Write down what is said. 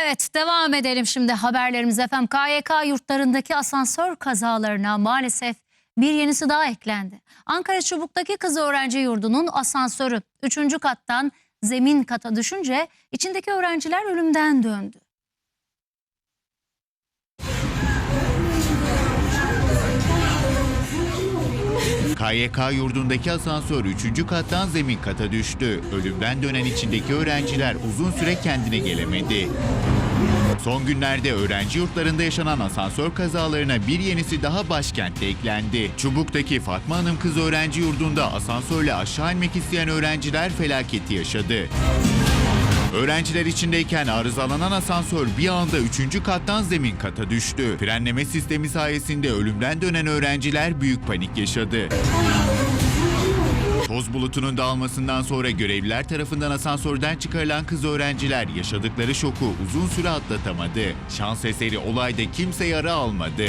Evet devam edelim şimdi haberlerimiz efendim. KYK yurtlarındaki asansör kazalarına maalesef bir yenisi daha eklendi. Ankara Çubuk'taki kız öğrenci yurdunun asansörü 3. kattan zemin kata düşünce içindeki öğrenciler ölümden döndü. KYK yurdundaki asansör 3. kattan zemin kata düştü. Ölümden dönen içindeki öğrenciler uzun süre kendine gelemedi. Son günlerde öğrenci yurtlarında yaşanan asansör kazalarına bir yenisi daha başkentte eklendi. Çubuk'taki Fatma Hanım Kız Öğrenci Yurdu'nda asansörle aşağı inmek isteyen öğrenciler felaketi yaşadı. Öğrenciler içindeyken arızalanan asansör bir anda 3. kattan zemin kata düştü. Frenleme sistemi sayesinde ölümden dönen öğrenciler büyük panik yaşadı. Toz bulutunun dağılmasından sonra görevliler tarafından asansörden çıkarılan kız öğrenciler yaşadıkları şoku uzun süre atlatamadı. Şans eseri olayda kimse yara almadı.